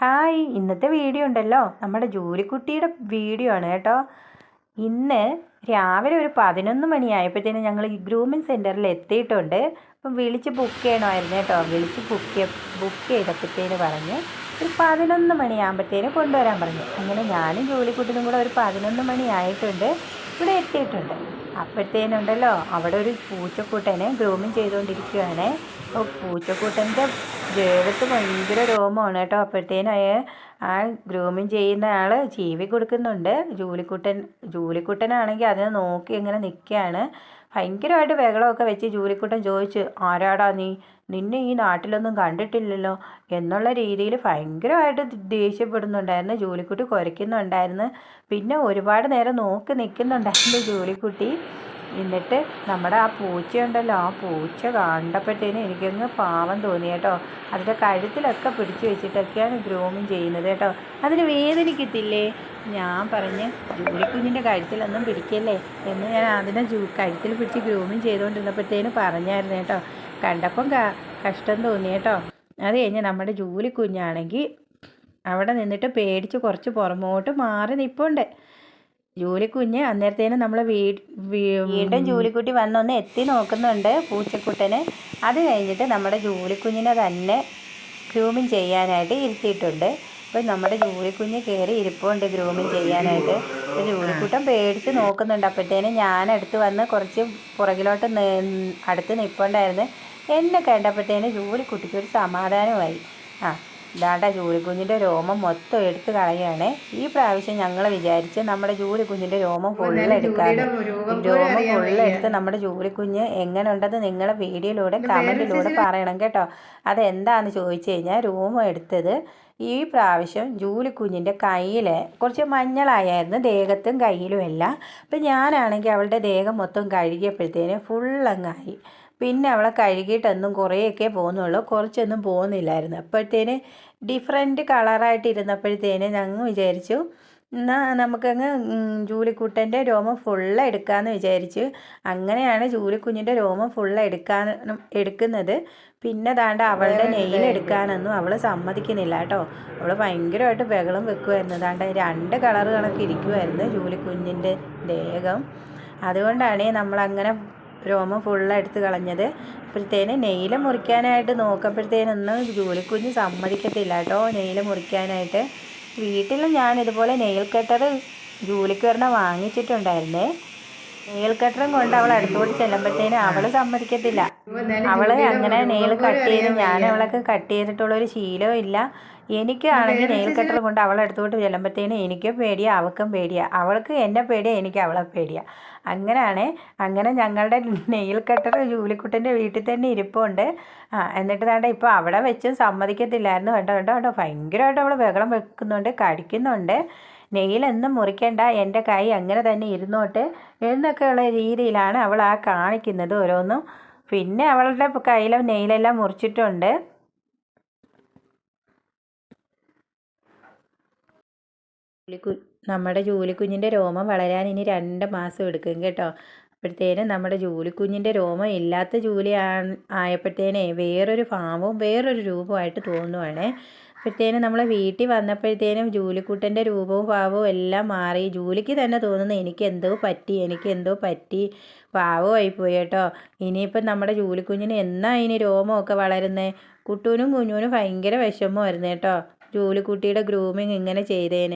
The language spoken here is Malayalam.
ഹായ് ഇന്നത്തെ വീഡിയോ ഉണ്ടല്ലോ. നമ്മുടെ ജോലിക്കുട്ടിയുടെ വീഡിയോ ആണ് കേട്ടോ. ഇന്ന് രാവിലെ ഒരു പതിനൊന്ന് മണിയായപ്പോഴത്തേനും ഞങ്ങൾ ഈ ഗ്രൂമിങ് സെന്ററിൽ എത്തിയിട്ടുണ്ട്. അപ്പം വിളിച്ച് ബുക്ക് ചെയ്യണമായിരുന്നു കേട്ടോ. വിളിച്ച് ബുക്ക് ബുക്ക് ചെയ്തപ്പോഴത്തേന് പറഞ്ഞ് ഒരു പതിനൊന്ന് മണിയാകുമ്പോഴത്തേനും കൊണ്ടുവരാൻ പറഞ്ഞു. അങ്ങനെ ഞാനും ജോലിക്കുട്ടിനും കൂടെ ഒരു പതിനൊന്ന് മണിയായിട്ടുണ്ട്. ഇവിടെ എത്തിയിട്ടുണ്ട്. അപ്പോഴത്തേനുണ്ടല്ലോ അവിടെ ഒരു പൂച്ചക്കൂട്ടനെ ഗ്രൂമിങ് ചെയ്തുകൊണ്ടിരിക്കുകയാണ് അപ്പോൾ പൂച്ചക്കൂട്ടന്റെ ദേഹത്ത് ഭയങ്കര രോമമാണ് കേട്ടോ. അപ്പോഴത്തേനായ ആ ഗ്രൂമിങ് ചെയ്യുന്ന ആൾ ജീവി കൊടുക്കുന്നുണ്ട്. ജൂലിക്കുട്ടൻ ജൂലിക്കുട്ടനാണെങ്കിൽ അതിനെ നോക്കി ഇങ്ങനെ നിൽക്കുകയാണ്. ഭയങ്കരമായിട്ട് ബഹളമൊക്കെ വെച്ച് ജൂലിക്കുട്ടൻ ചോദിച്ച് ആരാടാ നീ? നിന്നെ ഈ നാട്ടിലൊന്നും കണ്ടിട്ടില്ലല്ലോ? എന്നുള്ള രീതിയിൽ ഭയങ്കരമായിട്ട് ദേഷ്യപ്പെടുന്നുണ്ടായിരുന്നു. ജൂലിക്കുട്ടി കുരയ്ക്കുന്നുണ്ടായിരുന്നു. പിന്നെ ഒരുപാട് നേരം നോക്കി നിൽക്കുന്നുണ്ടായിരുന്നു ജൂലിക്കുട്ടി. എന്നിട്ട് നമ്മുടെ ആ പൂച്ച ഉണ്ടല്ലോ ആ പൂച്ച കണ്ടപ്പോഴത്തേനും എനിക്കങ്ങ് പാവം തോന്നി കേട്ടോ. അതിന്റെ കഴുത്തിലൊക്കെ പിടിച്ചു വെച്ചിട്ടൊക്കെയാണ് ഗ്രൂമിങ് ചെയ്യുന്നത് കേട്ടോ. അതിന് വേദനിക്കത്തില്ലേ? ഞാൻ പറഞ്ഞ് ജൂലിക്കുഞ്ഞിന്റെ കഴുത്തിലൊന്നും പിടിക്കല്ലേ എന്ന് ഞാൻ അതിനെ ജൂ കഴുത്തിൽ പിടിച്ച് ഗ്രൂമിങ് ചെയ്തുകൊണ്ടിരുന്നപ്പോഴത്തേനും പറഞ്ഞായിരുന്നു കേട്ടോ. കണ്ടപ്പം കഷ്ടം തോന്നി കേട്ടോ. അത് കഴിഞ്ഞ് നമ്മുടെ ജൂലിക്കുഞ്ഞാണെങ്കിൽ അവിടെ നിന്നിട്ട് പേടിച്ച് കുറച്ച് പുറമോട്ട് മാറി നിൽപ്പുണ്ട് ജൂലിക്കുഞ്ഞ് അന്നേരത്തേനും നമ്മൾ വീണ്ടും ജൂലിക്കുട്ടി വന്നൊന്ന് എത്തി നോക്കുന്നുണ്ട് പൂച്ചക്കുട്ടന്. അത് കഴിഞ്ഞിട്ട് നമ്മുടെ ജൂലിക്കുഞ്ഞിനെ തന്നെ ഗ്രൂമിങ് ചെയ്യാനായിട്ട് ഇരുത്തിയിട്ടുണ്ട്. അപ്പം നമ്മുടെ ജൂലിക്കുഞ്ഞ് കയറി ഇരിപ്പുണ്ട് ഗ്രൂമിങ് ചെയ്യാനായിട്ട്. ജൂലിക്കുട്ടൻ പേടിച്ച് നോക്കുന്നുണ്ട്. അപ്പോഴത്തേനും ഞാൻ അടുത്ത് വന്ന് കുറച്ച് പുറകിലോട്ട് അടുത്ത് നിൽപ്പുണ്ടായിരുന്നു എന്നെ കണ്ടപ്പോഴത്തേനും ജൂലിക്കുട്ടിക്ക് ഒരു സമാധാനമായി. ആ ദാണ്ട ജൂലിക്കുഞ്ഞിന്റെ രോമം മൊത്തം എടുത്ത് കളയാണ് ഈ പ്രാവശ്യം ഞങ്ങൾ വിചാരിച്ച് നമ്മുടെ ജൂലിക്കുഞ്ഞിന്റെ രോമം ഫുള്ളെടുക്കാൻ രോമം ഫുള്ളെടുത്ത് നമ്മുടെ ജൂലിക്കുഞ്ഞ് എങ്ങനെ ഉണ്ടെന്ന് നിങ്ങളെ വീഡിയോയിലൂടെ കമന്റിലൂടെ പറയണം കേട്ടോ. അതെന്താണെന്ന് ചോദിച്ചു കഴിഞ്ഞാൽ രോമം എടുത്തത് ഈ പ്രാവശ്യം ജൂലിക്കുഞ്ഞിന്റെ കയ്യിൽ കുറച്ച് മഞ്ഞളായിരുന്നു ദേഹത്തും കയ്യിലും എല്ലാം. അപ്പം ഞാനാണെങ്കിൽ അവളുടെ ദേഹം മൊത്തം കഴുകിയപ്പോഴത്തേന് ഫുള്ളങ്ങായി. പിന്നെ അവളെ കഴുകിയിട്ടൊന്നും കുറേയൊക്കെ പോകുന്നുള്ളൂ. കുറച്ചൊന്നും പോകുന്നില്ലായിരുന്നു. അപ്പോഴത്തേന് ഡിഫറെന്റ് കളറായിട്ട് ഇരുന്നപ്പോഴത്തേന് ഞങ്ങൾ വിചാരിച്ചു എന്നാൽ നമുക്കങ്ങ് ജൂലിക്കുട്ടന്റെ രോമം ഫുള്ള് എടുക്കാമെന്ന് വിചാരിച്ചു അങ്ങനെയാണ് ജൂലിക്കുഞ്ഞിന്റെ രോമം ഫുള്ള് എടുക്കാൻ എടുക്കുന്നത്. പിന്നെ ദാണ്ട് അവളുടെ നെയിൽ എടുക്കാനൊന്നും അവൾ സമ്മതിക്കുന്നില്ല കേട്ടോ. അവൾ ഭയങ്കരമായിട്ട് ബഹളം വെക്കുമായിരുന്നു ദാണ്ട് രണ്ട് കളർ കണക്ക് ഇരിക്കുമായിരുന്നു ജൂലിക്കുഞ്ഞിന്റെ ദേഹം. അതുകൊണ്ടാണ് നമ്മളങ്ങനെ രോമം ഫുള്ള് എടുത്ത് കളഞ്ഞത്. അപ്പോഴത്തേന് നെയിൽ മുറിക്കാനായിട്ട് നോക്കുമ്പോഴത്തേനൊന്നും ജൂലിക്കുഞ്ഞ് സമ്മതിക്കത്തില്ല കേട്ടോ നെയിൽ മുറിക്കാനായിട്ട്. വീട്ടിൽ ഞാൻ ഇതുപോലെ നെയിൽ കട്ടർ ജോലിക്ക് ഒരെണ്ണം വാങ്ങിച്ചിട്ടുണ്ടായിരുന്നേ. നെയിൽ കട്ടറും കൊണ്ട് അവൾ അടുത്തോട്ട് ചെല്ലുമ്പോഴത്തേനും അവൾ സമ്മതിക്കത്തില്ല. അവൾ അങ്ങനെ നെയിൽ കട്ട് ചെയ്ത് ഞാൻ അവളൊക്കെ കട്ട് ചെയ്തിട്ടുള്ള ഒരു ശീലവും ഇല്ല. എനിക്കാണെങ്കിൽ നെയിൽ കട്ടർ കൊണ്ട് അവളെ അടുത്തോട്ട് ചെല്ലുമ്പോഴത്തേനും എനിക്കും പേടിയാ അവൾക്കും പേടിയാ. അവൾക്ക് എന്നെ പേടിയാ എനിക്ക് അവളെ പേടിയാ. അങ്ങനെയാണ് അങ്ങനെ ഞങ്ങളുടെ നെയിൽ കട്ടർ ജൂലിക്കുട്ടന്റെ വീട്ടിൽ തന്നെ ഇരിപ്പുണ്ട്. ആ എന്നിട്ട് വേണ്ട ഇപ്പോൾ അവിടെ വെച്ച് സമ്മതിക്കത്തില്ലായിരുന്നു. വേണ്ട വേണ്ട വേണ്ട ഭയങ്കരമായിട്ട് അവൾ ബഹളം വെക്കുന്നുണ്ട് കടിക്കുന്നുണ്ട്. നെയിലെന്നും മുറിക്കേണ്ട എന്റെ കൈ അങ്ങനെ തന്നെ ഇരുന്നോട്ട് എന്നൊക്കെയുള്ള രീതിയിലാണ് അവൾ ആ കാണിക്കുന്നത് ഓരോന്നും. പിന്നെ അവളുടെ കയ്യിലെ നെയിലെല്ലാം മുറിച്ചിട്ടുണ്ട്. നമ്മുടെ ജൂലിക്കുഞ്ഞിന്റെ രോമം വളരാൻ ഇനി രണ്ട് മാസം എടുക്കും കേട്ടോ. അപ്പോഴത്തേനും നമ്മുടെ ജൂലിക്കുഞ്ഞിന്റെ രോമം ഇല്ലാത്ത ജൂലി ആയപ്പോഴത്തേനെ വേറൊരു ഫാമും വേറൊരു രൂപമായിട്ട് തോന്നുവാണ്. അപ്പോഴത്തേനും നമ്മൾ വീട്ടിൽ വന്നപ്പോഴത്തേനും ജൂലിക്കുട്ടന്റെ രൂപവും ഭാവവും എല്ലാം മാറി. ജൂലിക്ക് തന്നെ തോന്നുന്നു എനിക്ക് എന്തോ പറ്റി എനിക്ക് എന്തോ പറ്റി പാവമായി പോയി കേട്ടോ. ഇനിയിപ്പം നമ്മുടെ ജൂലിക്കുഞ്ഞിന് എന്നാ ഇനി രോമമൊക്കെ വളരുന്നത് കുട്ടൂനും കുഞ്ഞൂനും ഭയങ്കര വിഷമമായിരുന്നു കേട്ടോ ജൂലിക്കുട്ടിയുടെ ഗ്രൂമിങ് ഇങ്ങനെ ചെയ്തേനെ.